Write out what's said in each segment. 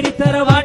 வெறித்தரவா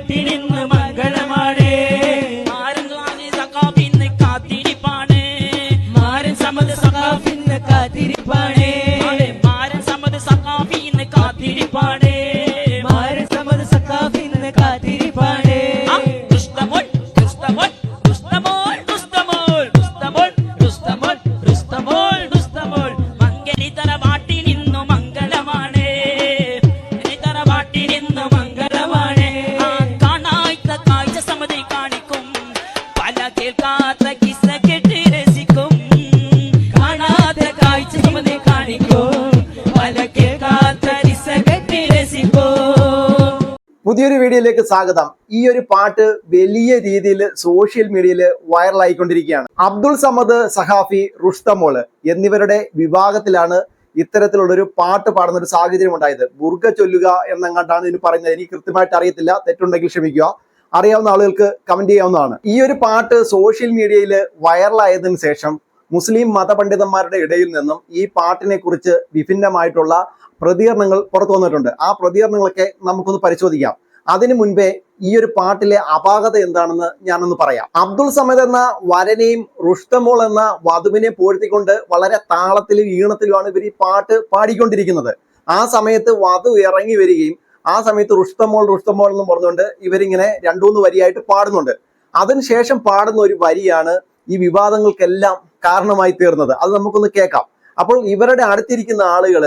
പുതിയൊരു വീഡിയോയിലേക്ക് സ്വാഗതം. ഈ ഒരു പാട്ട് വലിയ രീതിയിൽ സോഷ്യൽ മീഡിയയിൽ വൈറലായിക്കൊണ്ടിരിക്കുകയാണ്. അബ്ദുൾ സമദ് സഹാഫി റുഷ്തമോൾ എന്നിവരുടെ വിഭാഗത്തിലാണ് ഇത്തരത്തിലുള്ളൊരു പാട്ട് പാടുന്ന ഒരു സാഹചര്യം ഉണ്ടായത്. ബുർഗ ചൊല്ലുക എന്നങ്ങാണ്ടാണ് ഇതിന് പറയുന്നത്. എനിക്ക് കൃത്യമായിട്ട് അറിയത്തില്ല. തെറ്റുണ്ടെങ്കിൽ ക്ഷമിക്കുക. അറിയാവുന്ന ആളുകൾക്ക് കമന്റ് ചെയ്യാവുന്നതാണ്. ഈ ഒരു പാട്ട് സോഷ്യൽ മീഡിയയിൽ വൈറലായതിനു ശേഷം മുസ്ലിം മതപണ്ഡിതന്മാരുടെ ഇടയിൽ നിന്നും ഈ പാട്ടിനെ കുറിച്ച് വിഭിന്നമായിട്ടുള്ള പ്രതികരണങ്ങൾ പുറത്തു വന്നിട്ടുണ്ട്. ആ പ്രതികരണങ്ങളൊക്കെ നമുക്കൊന്ന് പരിശോധിക്കാം. അതിനു മുൻപേ ഈ ഒരു പാട്ടിലെ അപാകത എന്താണെന്ന് ഞാനൊന്ന് പറയാം. അബ്ദുൾ സമദ് എന്ന വരനെയും റുഷ്തമോൾ എന്ന വധുവിനെ പോഴ്ത്തിക്കൊണ്ട് വളരെ താളത്തിലും ഈണത്തിലുമാണ് ഇവർ ഈ പാട്ട് പാടിക്കൊണ്ടിരിക്കുന്നത്. ആ സമയത്ത് വധു ഇറങ്ങി വരികയും ആ സമയത്ത് റുഷ്തമോൾ റുഷ്തമോൾ എന്ന് പറഞ്ഞുകൊണ്ട് ഇവരിങ്ങനെ രണ്ടുമൂന്ന് വരിയായിട്ട് പാടുന്നുണ്ട്. അതിനുശേഷം പാടുന്ന ഒരു വരിയാണ് ഈ വിവാദങ്ങൾക്കെല്ലാം കാരണമായി തീർന്നത്. അത് നമുക്കൊന്ന് കേൾക്കാം. അപ്പോൾ ഇവരുടെ അടുത്തിരിക്കുന്ന ആളുകൾ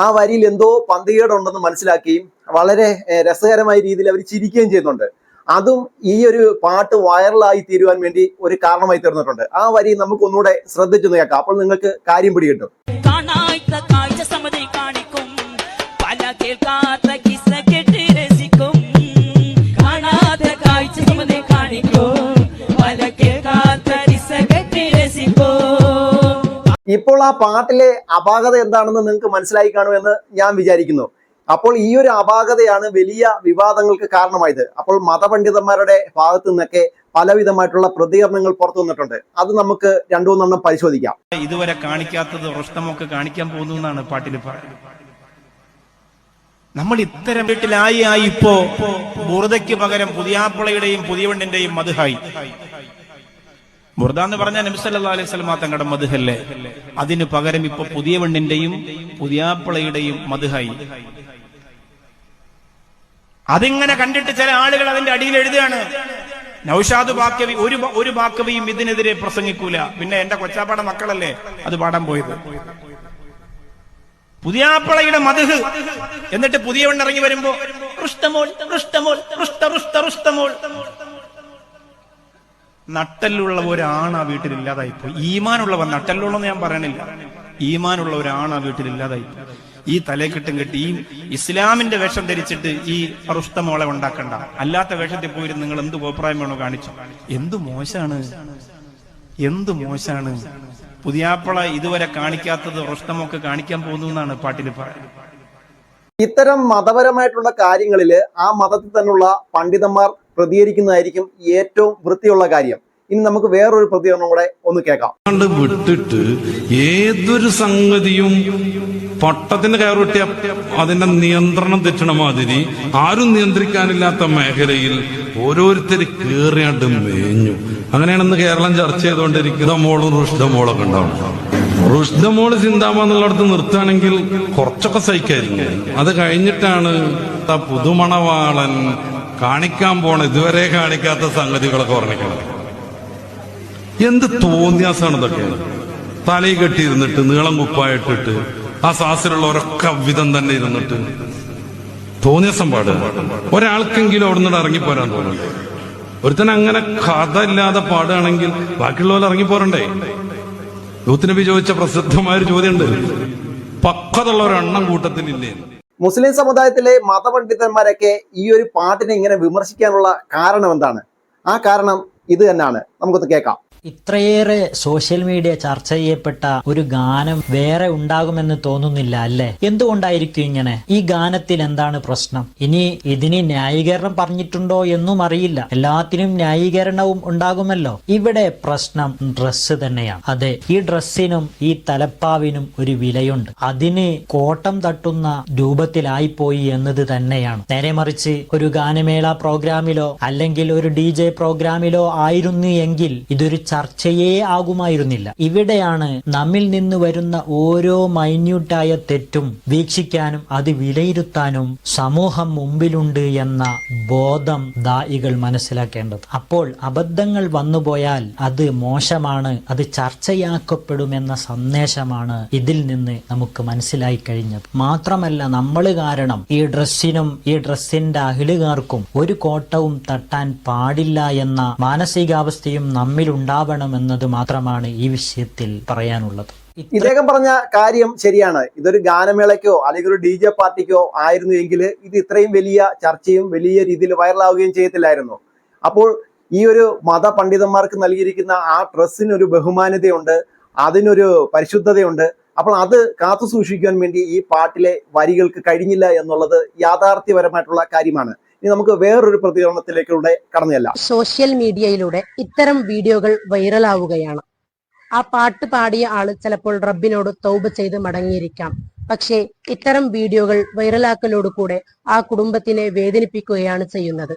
ആ വരിയിൽ എന്തോ പന്തികേടുണ്ടെന്ന് മനസ്സിലാക്കുകയും വളരെ രസകരമായ രീതിയിൽ അവർ ചിരിക്കുകയും ചെയ്യുന്നുണ്ട്. അതും ഈ ഒരു പാട്ട് വൈറലായി തീരുവാൻ വേണ്ടി ഒരു കാരണമായി തീർന്നിട്ടുണ്ട്. ആ വരി നമുക്ക് ഒന്നുകൂടെ ശ്രദ്ധിച്ചു കേൾക്കാം. അപ്പോൾ നിങ്ങൾക്ക് കാര്യം പിടികിട്ടും ഇപ്പോൾ ആ പാട്ടിലെ അപാകത എന്താണെന്ന് നിങ്ങൾക്ക് മനസ്സിലായി കാണുമെന്ന് ഞാൻ വിചാരിക്കുന്നു. അപ്പോൾ ഈ ഒരു അപാകതയാണ് വലിയ വിവാദങ്ങൾക്ക് കാരണമായത്. അപ്പോൾ മതപണ്ഡിതന്മാരുടെ ഭാഗത്തു നിന്നൊക്കെ പലവിധമായിട്ടുള്ള പ്രതികരണങ്ങൾ പുറത്തു വന്നിട്ടുണ്ട്. അത് നമുക്ക് രണ്ടു മൂന്നെണ്ണം പരിശോധിക്കാം. ഇതുവരെ കാണിക്കാത്തത് പ്രശ്നമൊക്കെ കാണിക്കാൻ പോകുന്നു എന്നാണ് പാട്ടിൽ നമ്മൾ ഇത്തരം വീട്ടിലായി ആയി ഇപ്പോ ബുറുദയ്ക്ക് പകരം പുതിയാപ്പിളയുടെയും പുതിയവണ്ണിന്റെയും മധുഹായി. ബുർദ എന്ന് പറഞ്ഞാൽ അലൈഹി സ്വലമാ തങ്ങളുടെ മധുഹല്ലേ? അതിന് പകരം ഇപ്പൊ പുതിയവണ്ണിന്റെയും പുതിയാപ്പിളയുടെയും മധുഹായി. അതിങ്ങനെ കണ്ടിട്ട് ചില ആളുകൾ അതിന്റെ അടിയിൽ എഴുതുകയാണ്. നൌഷാദ് ബാക്കവി ഒരു ഒരു ബാക്കവിയും ഇതിനെതിരെ പ്രസംഗിക്കൂല. പിന്നെ എന്റെ കൊച്ചാപ്പാട മക്കളല്ലേ അത് പാടാൻ പോയത്? പുതിയാപ്പളയുടെ മധുഹ്. എന്നിട്ട് പുതിയ ഇറങ്ങി വരുമ്പോ റുഷ്ടമോൾ റുഷ്ടമോൾ റുഷ്ട റുഷ്ട നട്ടലുള്ള ഒരാണ് ആ വീട്ടിൽ ഇല്ലാതായിപ്പോയി ഈമാനുള്ളവൻ നട്ടല്ലുള്ളെന്ന് ഞാൻ പറയണില്ല. ഈമാനുള്ള ഒരാണ് ആ വീട്ടിൽ ഇല്ലാതായിപ്പോയി ഈ തലേക്കെട്ടും കെട്ടി ഈ ഇസ്ലാമിന്റെ വേഷം ധരിച്ചിട്ട് ഈ അറുഷ്ടമോളെ ഉണ്ടാക്കണ്ട. അല്ലാത്ത വേഷത്തിൽ പോയിരുന്നു നിങ്ങൾ എന്ത് അഭിപ്രായം വേണോ കാണിച്ചു. എന്ത് മോശാണ്? എന്ത് മോശാണ്? പുതിയാപ്പള ഇതുവരെ കാണിക്കാത്തത് റുഷ്ടമൊക്കെ കാണിക്കാൻ പോകുന്നു എന്നാണ് പാട്ടിൽ പറയുന്നത്. ഇത്തരം മതപരമായിട്ടുള്ള കാര്യങ്ങളിൽ ആ മതത്തിൽ തന്നെയുള്ള പണ്ഡിതന്മാർ പ്രതികരിക്കുന്നതായിരിക്കും ഏറ്റവും വൃത്തിയുള്ള കാര്യം. ഇനി നമുക്ക് വേറൊരു പ്രതികരണം കൂടെ ഒന്ന് കേൾക്കാം. വിട്ടിട്ട് ഏതൊരു സംഗതിയും പട്ടത്തിന് കയറിട്ടിയ അതിന്റെ നിയന്ത്രണം തെറ്റണ മാതിരി ആരും നിയന്ത്രിക്കാനില്ലാത്ത മേഖലയിൽ ഓരോരുത്തർ കേറിയാണ്ട് മേഞ്ഞു. അങ്ങനെയാണെന്ന് കേരളം ചർച്ച ചെയ്തുകൊണ്ടിരിക്കുന്ന മോളും റുഷ്ദമോളൊക്കെ ഉണ്ടാവും. റുഷ്ദമോൾ ചിന്താമ എന്നുള്ളിടത്ത് നിർത്തുകയാണെങ്കിൽ കുറച്ചൊക്കെ സഹിക്കായിരുന്നു. അത് കഴിഞ്ഞിട്ടാണ് പുതുമണവാളൻ കാണിക്കാൻ പോണ ഇതുവരെ കാണിക്കാത്ത സംഗതികളൊക്കെ പറഞ്ഞിരിക്കുന്നത് എന്ത് തോന്നിയാസാണ് ഇതൊക്കെ? തലയിൽ കെട്ടിയിരുന്നിട്ട് നീളം കുപ്പായിട്ടിട്ട് ആ സാസിലുള്ളവരൊക്കെ വിധം തന്നെ ഇരുന്നിട്ട്. തോന്നിയാസം പാടുക ഒരാൾക്കെങ്കിലും അവിടെ നിന്ന് ഇറങ്ങിപ്പോരാൻ തോന്നുന്നുണ്ട് ഒരുത്തൻ അങ്ങനെ കഥ ഇല്ലാതെ പാടുകയാണെങ്കിൽ ബാക്കിയുള്ളവർ ഇറങ്ങിപ്പോരണ്ടേ? യൂത്ത് നബി ചോദിച്ച പ്രസിദ്ധമായ ഒരു ചോദ്യമുണ്ട്. പക്കതുള്ള ഒരു എണ്ണം കൂട്ടത്തിലില്ലേ? മുസ്ലിം സമുദായത്തിലെ മതപണ്ഡിതന്മാരൊക്കെ ഈ ഒരു പാട്ടിനെ ഇങ്ങനെ വിമർശിക്കാനുള്ള കാരണം എന്താണ്? ആ കാരണം ഇത് തന്നെയാണ്. നമുക്കൊന്ന് കേൾക്കാം. ഇത്രയേറെ സോഷ്യൽ മീഡിയ ചർച്ച ചെയ്യപ്പെട്ട ഒരു ഗാനം വേറെ ഉണ്ടാകുമെന്ന് തോന്നുന്നില്ല അല്ലേ? എന്തുകൊണ്ടായിരിക്കും ഇങ്ങനെ? ഈ ഗാനത്തിൽ എന്താണ് പ്രശ്നം? ഇനി ഇതിന് ന്യായീകരണം പറഞ്ഞിട്ടുണ്ടോ എന്നും അറിയില്ല. എല്ലാത്തിനും ന്യായീകരണവും ഉണ്ടാകുമല്ലോ. ഇവിടെ പ്രശ്നം ഡ്രസ്സ് തന്നെയാണ്. അതെ ഈ ഡ്രസ്സിനും ഈ തലപ്പാവിനും ഒരു വിലയുണ്ട്. അതിന് കോട്ടം തട്ടുന്ന രൂപത്തിലായിപ്പോയി എന്നത് തന്നെയാണ്. നേരെ മറിച്ച് ഒരു ഗാനമേള പ്രോഗ്രാമിലോ അല്ലെങ്കിൽ ഒരു ഡി പ്രോഗ്രാമിലോ ആയിരുന്നു എങ്കിൽ ഇതൊരു ചർച്ചയേ ആകുമായിരുന്നില്ല. ഇവിടെയാണ് നമ്മിൽ നിന്ന് വരുന്ന ഓരോ മൈന്യൂട്ടായ തെറ്റും വീക്ഷിക്കാനും അത് വിലയിരുത്താനും സമൂഹം മുമ്പിലുണ്ട് എന്ന ബോധം ദായികൾ മനസ്സിലാക്കേണ്ടത്. അപ്പോൾ അബദ്ധങ്ങൾ വന്നുപോയാൽ അത് മോശമാണ് അത് ചർച്ചയാക്കപ്പെടുമെന്ന സന്ദേശമാണ് ഇതിൽ നിന്ന് നമുക്ക് മനസ്സിലായി കഴിഞ്ഞത്. മാത്രമല്ല നമ്മൾ കാരണം ഈ ഡ്രസ്സിനും ഈ ഡ്രസ്സിന്റെ അഹിലുകാർക്കും ഒരു കോട്ടവും തട്ടാൻ പാടില്ല എന്ന മാനസികാവസ്ഥയും നമ്മിൽ ഉണ്ടാവണമെന്നത് മാത്രമാണ് ഈ വിഷയത്തിൽ പറയാനുള്ളത്. ഇദ്ദേഹം പറഞ്ഞ കാര്യം ശരിയാണ്. ഇതൊരു ഗാനമേളയ്ക്കോ അല്ലെങ്കിൽ ഒരു ഡി ജെ പാർട്ടിക്കോ ആയിരുന്നു എങ്കിൽ ഇത് ഇത്രയും വലിയ ചർച്ചയും വലിയ രീതിയിൽ വൈറലാവുകയും ചെയ്യത്തില്ലായിരുന്നു അപ്പോൾ ഈ ഒരു മത പണ്ഡിതന്മാർക്ക് നൽകിയിരിക്കുന്ന ആ ഡ്രസ്സിന് ഒരു ബഹുമാനതയുണ്ട് അതിനൊരു പരിശുദ്ധതയുണ്ട്. അപ്പോൾ അത് കാത്തു സൂക്ഷിക്കാൻ വേണ്ടി ഈ പാട്ടിലെ വരികൾക്ക് കഴിഞ്ഞില്ല എന്നുള്ളത് യാഥാർത്ഥ്യപരമായിട്ടുള്ള കാര്യമാണ്. ഇനി നമുക്ക് വേറൊരു പ്രതികരണത്തിലേക്കൂടെ കടന്നു ചെല്ലാം സോഷ്യൽ മീഡിയയിലൂടെ ഇത്തരം വീഡിയോകൾ വൈറലാവുകയാണ്. ആ പാട്ട് പാടിയ ആൾ ചിലപ്പോൾ റബ്ബിനോട് തൗബ ചെയ്ത് മടങ്ങിയിരിക്കാം. പക്ഷേ ഇത്തരം വീഡിയോകൾ വൈറലാക്കലോടുകൂടെ ആ കുടുംബത്തിനെ വേദനിപ്പിക്കുകയാണ് ചെയ്യുന്നത്.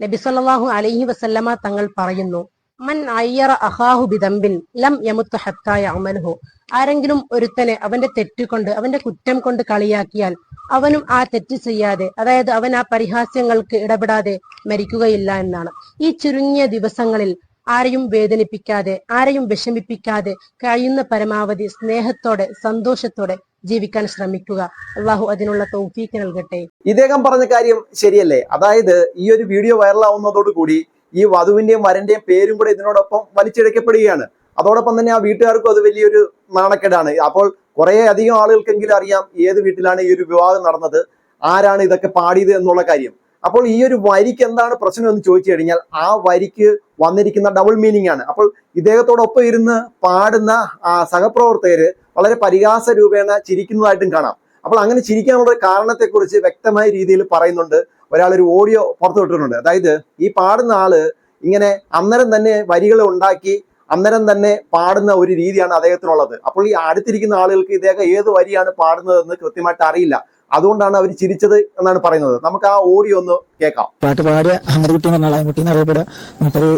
നബി സല്ലല്ലാഹു അലൈഹി വസല്ലമ തങ്ങൾ പറയുന്നു മൻ അയ്യറ അഹാഹു ബിദംബിൻ ലം യമുത്ത് ഹത്തായ അമൽഹു ആരെങ്കിലും ഒരുത്തനെ അവന്റെ തെറ്റുകൊണ്ട് അവന്റെ കുറ്റം കൊണ്ട് കളിയാക്കിയാൽ അവനും ആ തെറ്റ് ചെയ്യാതെ അതായത് അവൻ ആ പരിഹാസ്യങ്ങൾക്ക് ഇടപെടാതെ മരിക്കുകയില്ല എന്നാണ്. ഈ ചുരുങ്ങിയ ദിവസങ്ങളിൽ ആരെയും വേദനിപ്പിക്കാതെ ആരെയും വിഷമിപ്പിക്കാതെ കഴിയുന്ന പരമാവധി സ്നേഹത്തോടെ സന്തോഷത്തോടെ ജീവിക്കാൻ ശ്രമിക്കുക. അള്ളാഹു അതിനുള്ള തൗഫീക്ക് നൽകട്ടെ. ഇദ്ദേഹം പറഞ്ഞ കാര്യം ശരിയല്ലേ? അതായത് ഈ ഒരു വീഡിയോ വൈറലാവുന്നതോടുകൂടി ഈ വധുവിന്റെയും വരന്റെയും പേരും കൂടെ ഇതിനോടൊപ്പം വലിച്ചിഴക്കപ്പെടുകയാണ്. അതോടൊപ്പം തന്നെ ആ വീട്ടുകാർക്കും അത് വലിയൊരു നാണക്കേടാണ്. അപ്പോൾ കുറെ അധികം ആളുകൾക്കെങ്കിലും അറിയാം ഏത് വീട്ടിലാണ് ഈ ഒരു വിവാഹം നടന്നത് ആരാണ് ഇതൊക്കെ പാടിയത് എന്നുള്ള കാര്യം. അപ്പോൾ ഈ ഒരു വരിക്ക് എന്താണ് പ്രശ്നം എന്ന് ചോദിച്ചു കഴിഞ്ഞാൽ ആ വരിക്ക് വന്നിരിക്കുന്ന ഡബിൾ മീനിങ് ആണ്. അപ്പോൾ ഇദ്ദേഹത്തോടൊപ്പം ഇരുന്ന് പാടുന്ന ആ സഹപ്രവർത്തകര് വളരെ പരിഹാസ രൂപേണ ചിരിക്കുന്നതായിട്ടും കാണാം. അപ്പോൾ അങ്ങനെ ചിരിക്കാനുള്ള കാരണത്തെക്കുറിച്ച് വ്യക്തമായ രീതിയിൽ പറയുന്നുണ്ട്. ഒരാൾ ഒരു ഓഡിയോ പുറത്തു വിട്ടിട്ടുണ്ട് അതായത് ഈ പാടുന്ന ആൾ ഇങ്ങനെ അന്നേരം തന്നെ വരികൾ ഉണ്ടാക്കി അന്നേരം തന്നെ പാടുന്ന ഒരു രീതിയാണ് അദ്ദേഹത്തിനുള്ളത്. അപ്പോൾ ഈ അടുത്തിരിക്കുന്ന ആളുകൾക്ക് ഇദ്ദേഹം ഏത് വരിയാണ് പാടുന്നതെന്ന് കൃത്യമായിട്ട് അറിയില്ല. അതുകൊണ്ടാണ് അവർ ചിരിച്ചത് എന്നാണ് പറയുന്നത്. നമുക്ക് ആ ഓഡിയോ ഒന്ന് കേൾക്കാം. പാട്ട് പാടിയ അഹമ്മദ് എന്ന എന്ന് പറഞ്ഞ ആളാണ് കുട്ടി എന്ന് അറിയപ്പെടുക മൂപ്പര്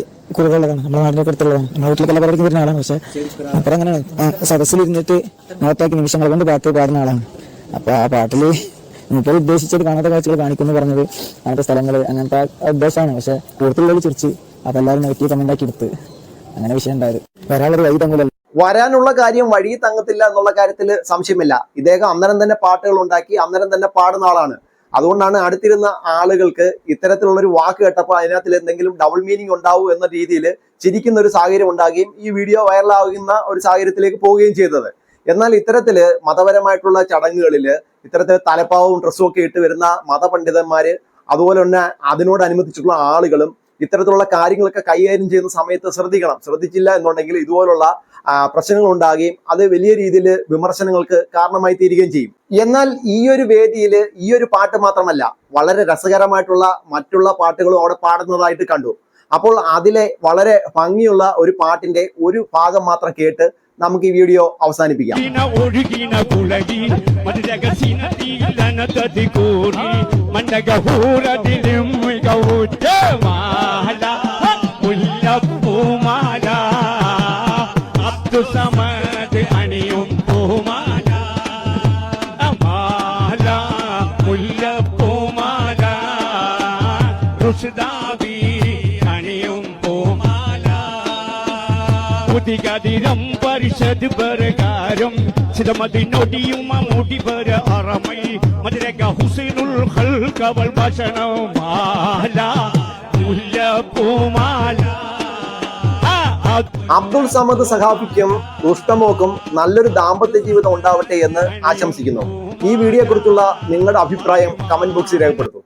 നമ്മുടെ നാടിനെ അടുത്തുള്ളതാണ്. നമ്മുടെ വീട്ടിലെ പരിപാടിക്ക് വരുന്ന ആളാണ്. പക്ഷെ മൂപ്പര് അങ്ങനെയാണ്. സദസ്സിലിരുന്നിട്ട് നോട്ടാക്കി നിമിഷങ്ങൾ കൊണ്ട് പാട്ട് പാടുന്ന ആളാണ്. അപ്പൊ ആ പാട്ടിൽ മൂപ്പര് ഉദ്ദേശിച്ചത് കാണാത്ത കാഴ്ചകൾ കാണിക്കുന്നു പറഞ്ഞത് അങ്ങനത്തെ സ്ഥലങ്ങൾ അങ്ങനത്തെ ഉദ്ദേശമാണ്. പക്ഷെ കൂടുതലുള്ളവർ ചിരിച്ച് അതെല്ലാവരും നെഗറ്റീവ് കമന്റ് ആക്കി എടുത്ത് അങ്ങനെ വിഷയം ഉണ്ടായത്. വരാളൊരു വഴി തങ്ങൂലല്ലോ വരാനുള്ള കാര്യം വഴി തങ്ങത്തില്ല എന്നുള്ള കാര്യത്തിൽ സംശയമില്ല. ഇദ്ദേഹം അന്നേരം തന്നെ പാട്ടുകൾ ഉണ്ടാക്കി അന്നേരം തന്നെ പാടുന്ന ആളാണ്. അതുകൊണ്ടാണ് അടുത്തിരുന്ന ആളുകൾക്ക് ഇത്തരത്തിലുള്ള ഒരു വാക്ക് കേട്ടപ്പോൾ അതിനകത്തിൽ എന്തെങ്കിലും ഡബിൾ മീനിങ് ഉണ്ടാവൂ എന്ന രീതിയിൽ ചിരിക്കുന്ന ഒരു സാഹചര്യം ഉണ്ടാകുകയും ഈ വീഡിയോ വൈറലാകുന്ന ഒരു സാഹചര്യത്തിലേക്ക് പോവുകയും ചെയ്തത്. എന്നാൽ ഇത്തരത്തിൽ മതപരമായിട്ടുള്ള ചടങ്ങുകളിൽ ഇത്തരത്തിൽ തലപ്പാവും ഡ്രസ്സും ഒക്കെ ഇട്ട് വരുന്ന മതപണ്ഡിതന്മാര് അതുപോലെ തന്നെ അതിനോടനുബന്ധിച്ചിട്ടുള്ള ആളുകളും ഇത്തരത്തിലുള്ള കാര്യങ്ങളൊക്കെ കൈകാര്യം ചെയ്യുന്ന സമയത്ത് ശ്രദ്ധിക്കണം. ശ്രദ്ധിച്ചില്ല എന്നുണ്ടെങ്കിൽ ഇതുപോലുള്ള പ്രശ്നങ്ങൾ ഉണ്ടാകുകയും അത് വലിയ രീതിയിൽ വിമർശനങ്ങൾക്ക് കാരണമായി തീരുകയും ചെയ്യും. എന്നാൽ ഈ ഒരു വേദിയിൽ ഈ ഒരു പാട്ട് മാത്രമല്ല വളരെ രസകരമായിട്ടുള്ള മറ്റുള്ള പാട്ടുകളും അവിടെ പാടുന്നതായിട്ട് കണ്ടു. അപ്പോൾ അതിലെ വളരെ ഭംഗിയുള്ള ഒരു പാട്ടിന്റെ ഒരു ഭാഗം മാത്രം കേട്ട് നമുക്ക് ഈ വീഡിയോ അവസാനിപ്പിക്കാം. ഒഴുകിന ഒഴുകിന കുളകി മതിരകസിന തീലനതതി കൂറി മണ്ടകഹൂരതിലും മികവുറ്റ മാല മുല്ലപ്പൂമാല അബ്ദുസമദ് അണിയും പൂമാല മാല മുല്ലപ്പൂമാല റുഷ്ദാബി അണിയും പൂമാല. ഉദികതിരം പരിഷത് പ്രകാരം ചിതമതിനൊടിയും മുടിവര അറമൈ ഹുസൈനുൽ അബ്ദുൾ സമദ് സഹാബിക്കും ദുഷ്ടമോക്കും നല്ലൊരു ദാമ്പത്യ ജീവിതം ഉണ്ടാവട്ടെ എന്ന് ആശംസിക്കുന്നു. ഈ വീഡിയോ കുറിച്ചുള്ള നിങ്ങളുടെ അഭിപ്രായം കമന്റ് ബോക്സിൽ രേഖപ്പെടുത്തും.